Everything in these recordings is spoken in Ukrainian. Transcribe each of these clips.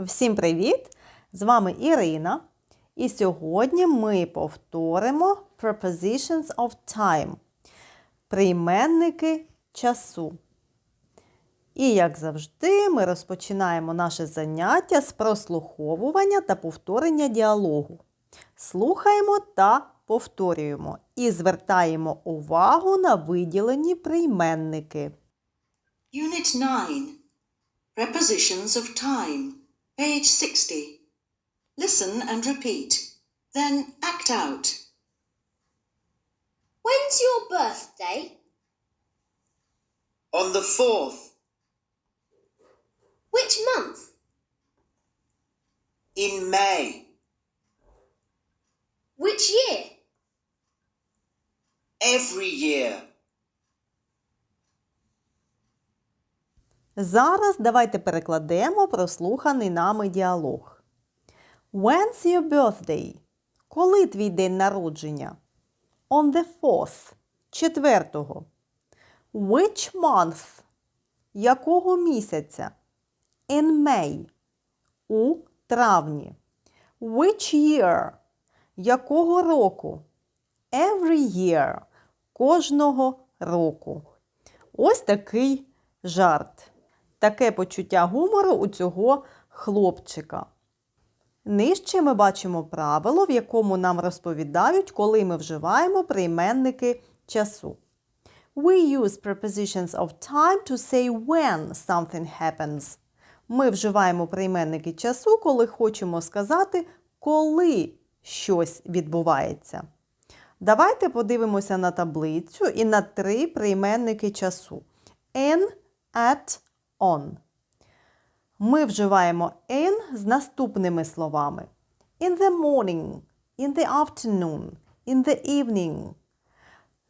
Всім привіт! З вами Ірина. І сьогодні ми повторимо prepositions of time. Прийменники часу. І, як завжди, ми розпочинаємо наше заняття з прослуховування та повторення діалогу. Слухаємо та повторюємо і звертаємо увагу на виділені прийменники. Unit 9. Prepositions of time. Page 60. Listen and repeat. Then act out. When's your birthday? On the 4th, Which month? in May, Which year? every year. Зараз давайте перекладемо прослуханий нами діалог. When's your birthday? Коли твій день народження? On the 4th. Четвертого. Which month? Якого місяця? In May. У травні. Which year? Якого року? Every year. Кожного року. Ось такий жарт. Таке почуття гумору у цього хлопчика. Нижче ми бачимо правило, в якому нам розповідають, коли ми вживаємо прийменники часу. We use prepositions of time to say when something happens. Ми вживаємо прийменники часу, коли хочемо сказати, коли щось відбувається. Давайте подивимося на таблицю і на три прийменники часу. In, at, on. Ми вживаємо in з наступними словами: in the morning, in the afternoon, in the evening.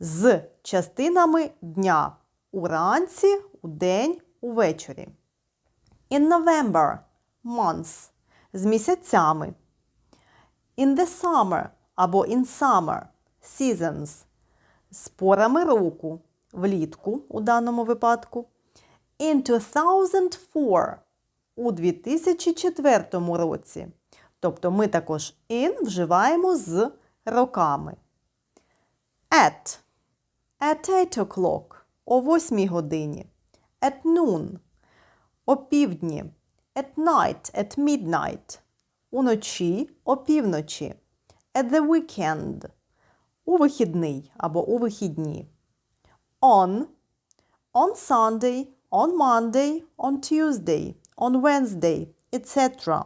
З частинами дня уранці, удень, увечері. In November months з місяцями. In the summer або in summer seasons з порами року влітку у даному випадку. In 2004 у 2004 році. Тобто ми також in вживаємо з роками. At. At 8 o'clock. О 8 годині. At noon. О півдні. At night. At midnight. Уночі. О півночі. At the weekend. У вихідний або у вихідні. On. On Sunday. On Monday. On Tuesday. On Wednesday. Etc.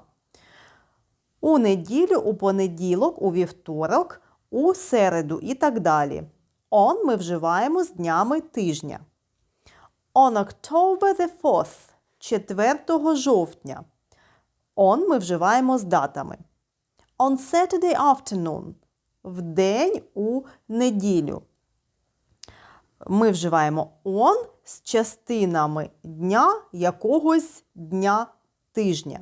У неділю, у понеділок, у вівторок, у середу і так далі. On ми вживаємо з днями тижня. On October the 4th, 4 жовтня. On ми вживаємо з датами. On Saturday afternoon, в день у неділю. Ми вживаємо on з частинами дня якогось дня тижня.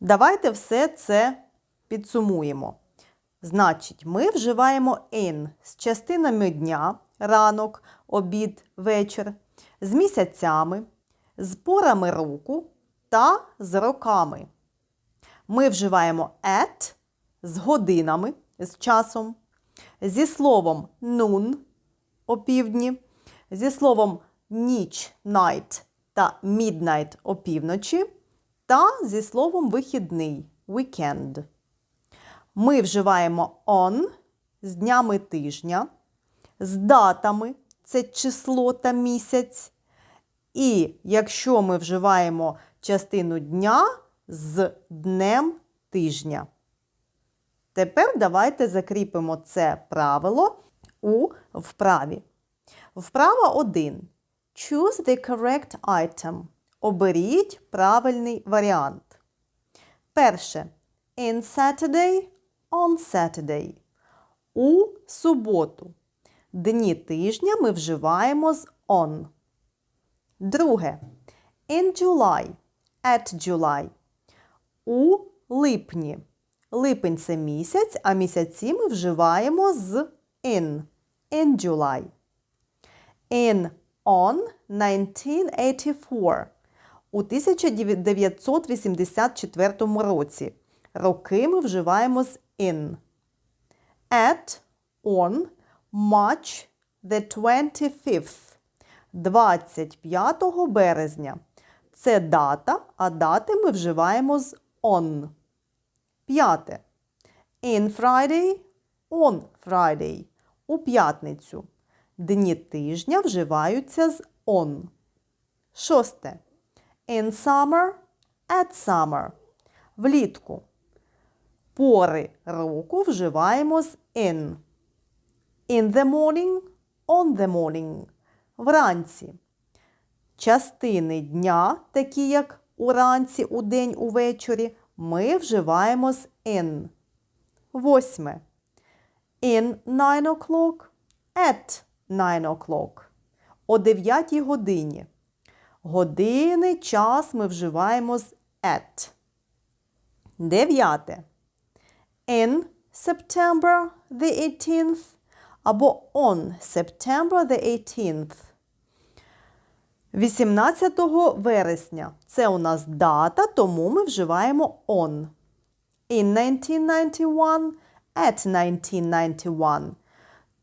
Давайте все це підсумуємо. Значить, ми вживаємо in з частинами дня, ранок, обід, вечір, з місяцями, з порами року та з роками. Ми вживаємо at з годинами, з часом, зі словом noon опівдні, зі словом ніч night та midnight опівночі, та зі словом вихідний weekend. Ми вживаємо on з днями тижня, з датами це число та місяць. І якщо ми вживаємо частину дня з днем тижня. Тепер давайте закріпимо це правило у вправі. Вправа 1. Choose the correct item. Оберіть правильний варіант. Перше. In Saturday, on Saturday. У суботу. Дні тижня ми вживаємо з on. Друге. In July. At July. У липні. Липень це місяць, а місяці ми вживаємо з in. In July. In on 1984. у 1984 році. Роки ми вживаємо з in. At, on, March the 25th. 25 березня. Це дата, а дати ми вживаємо з on. П'яте. In Friday, on Friday. У п'ятницю. Дні тижня вживаються з on. Шосте. In summer, at summer. Влітку. Пори року вживаємо з in. In the morning, on the morning. Вранці. Частини дня, такі як уранці, удень, увечері, ми вживаємо з in. Восьме. In nine o'clock, at nine o'clock. О 9 годині. Години, час ми вживаємо з at. Дев'яте. In September the 18th або on September the 18th. 18 вересня. Це у нас дата, тому ми вживаємо on. In 1991 at 1991.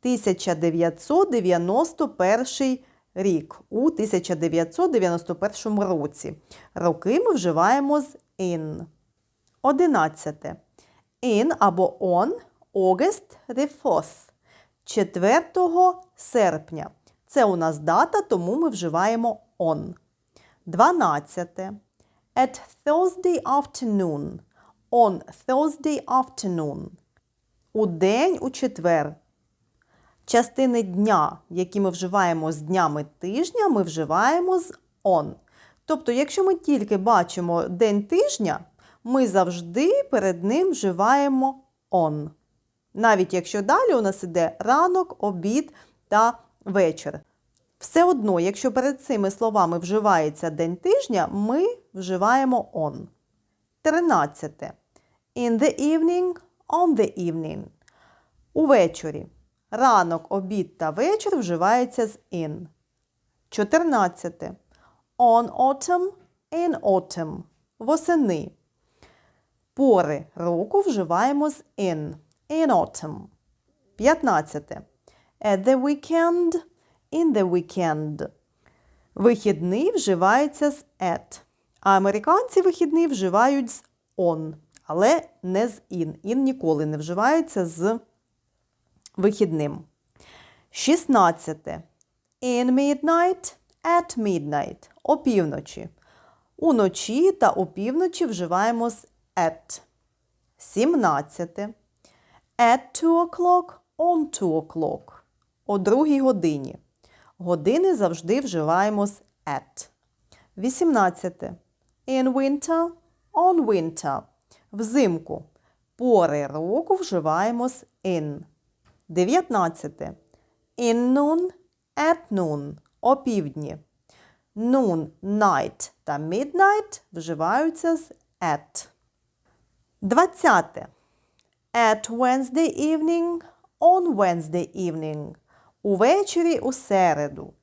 1991 рік. У 1991 році. Роки ми вживаємо з in. 11. In або on August the 4th. 4 серпня. Це у нас дата, тому ми вживаємо on. 12. At Thursday afternoon. On Thursday afternoon. У день у четвер. Частини дня, які ми вживаємо з днями тижня, ми вживаємо з on. Тобто, якщо ми тільки бачимо день тижня, ми завжди перед ним вживаємо on. Навіть якщо далі у нас іде ранок, обід та вечір. Все одно, якщо перед цими словами вживається день тижня, ми вживаємо on. 13. In the evening, on the evening. Увечері. Ранок, обід та вечір вживається з in. 14. On autumn, in autumn. Восени. Пори року вживаємо з in. In autumn. 15. At the weekend, in the weekend. Вихідний вживається з at. А американці вихідний вживають з on, але не з in. In ніколи не вживається з вихідним. 16. In midnight, at midnight. Опівночі. Уночі та опівночі вживаємо з at. 17. At 2 o'clock, on 2 o'clock. О другій годині. Години завжди вживаємо з at. 18. In winter, on winter. Взимку. Пори року вживаємо з in. 19. In noon, at noon. Опівдні. Noon, night та midnight вживаються з at. 20. At Wednesday evening, on Wednesday evening. Увечері у середу.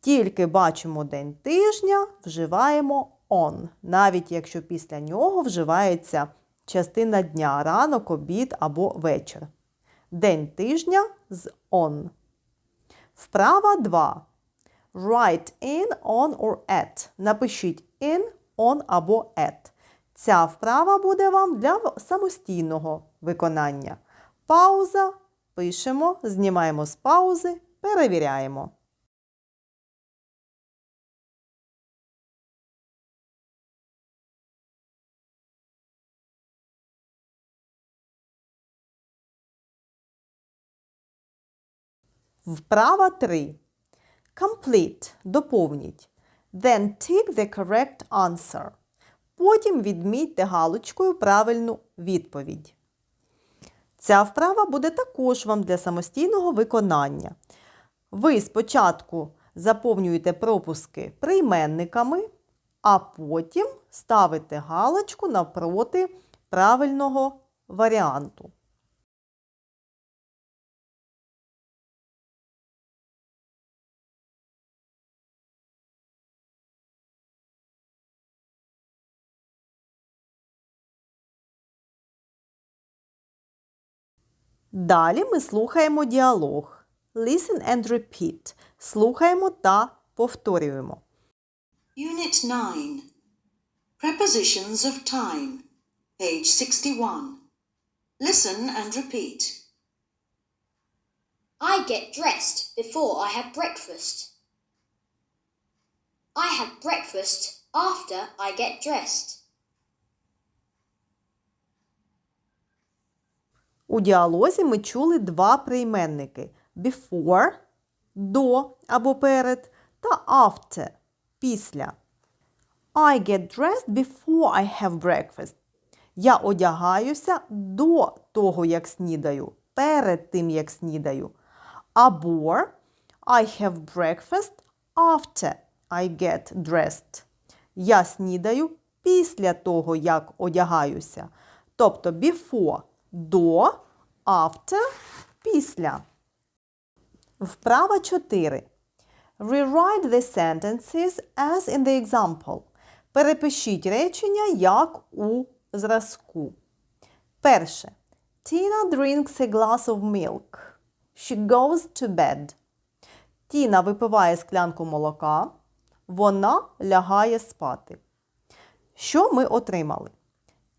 Тільки бачимо день тижня, вживаємо on, навіть якщо після нього вживається частина дня, ранок, обід або вечір. День тижня з on. Вправа 2. Write in, on or at. Напишіть in, on або at. Ця вправа буде вам для самостійного виконання. Пауза. Пишемо, знімаємо з паузи, перевіряємо. Вправа 3. Complete. Доповніть. Then tick the correct answer. Потім відмітьте галочкою правильну відповідь. Ця вправа буде також вам для самостійного виконання. Ви спочатку заповнюєте пропуски прийменниками, а потім ставите галочку навпроти правильного варіанту. Далі ми слухаємо діалог. Listen and repeat. Слухаємо та повторюємо. Unit 9. Prepositions of time. Page 61. Listen and repeat. I get dressed before I have breakfast. I have breakfast after I get dressed. У діалозі ми чули два прийменники before до або перед та after після. I get dressed before I have breakfast. Я одягаюся до того, як снідаю, перед тим, як снідаю. Або I have breakfast after I get dressed. Я снідаю після того, як одягаюся. Тобто before до, after після. Вправа 4. Rewrite the sentences as in the example. Перепишіть речення як у зразку. Перше. Tina drinks a glass of milk. She goes to bed. Тіна випиває склянку молока. Вона лягає спати. Що ми отримали?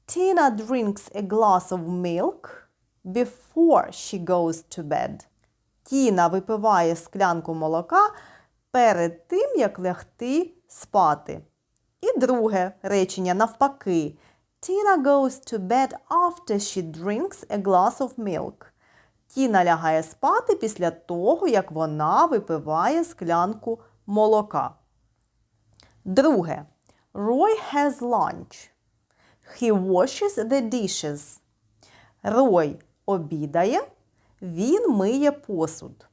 Tina drinks a glass of milk before she goes to bed. Тіна випиває склянку молока перед тим, як лягти спати. І друге речення навпаки. Tina goes to bed after she drinks a glass of milk. Тіна лягає спати після того, як вона випиває склянку молока. Друге. Roy has lunch. He washes the dishes. Рой обідає, він миє посуд.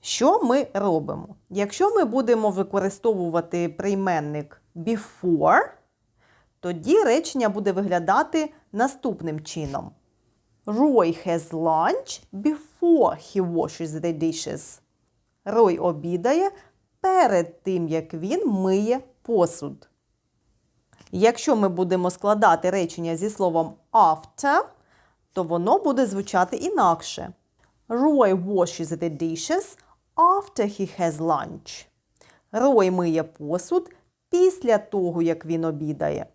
Що ми робимо? Якщо ми будемо використовувати прийменник before, тоді речення буде виглядати наступним чином. Roy has lunch before he washes the dishes. Рой обідає перед тим, як він миє посуд. Якщо ми будемо складати речення зі словом after, то воно буде звучати інакше. Roy washes the dishes after he has lunch. Рой миє посуд після того, як він обідає.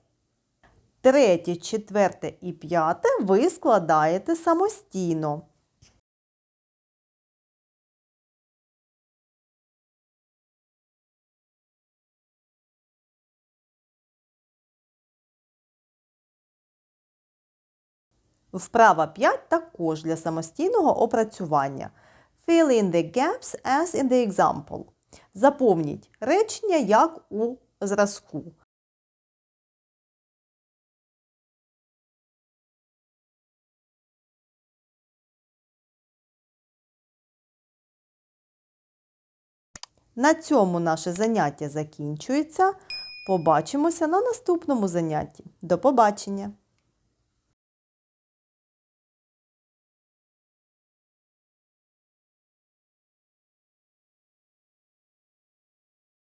Третє, четверте і п'яте ви складаєте самостійно. Вправа 5 також для самостійного опрацювання. Fill in the gaps as in the example. Заповніть речення як у зразку. На цьому наше заняття закінчується. Побачимося на наступному занятті. До побачення!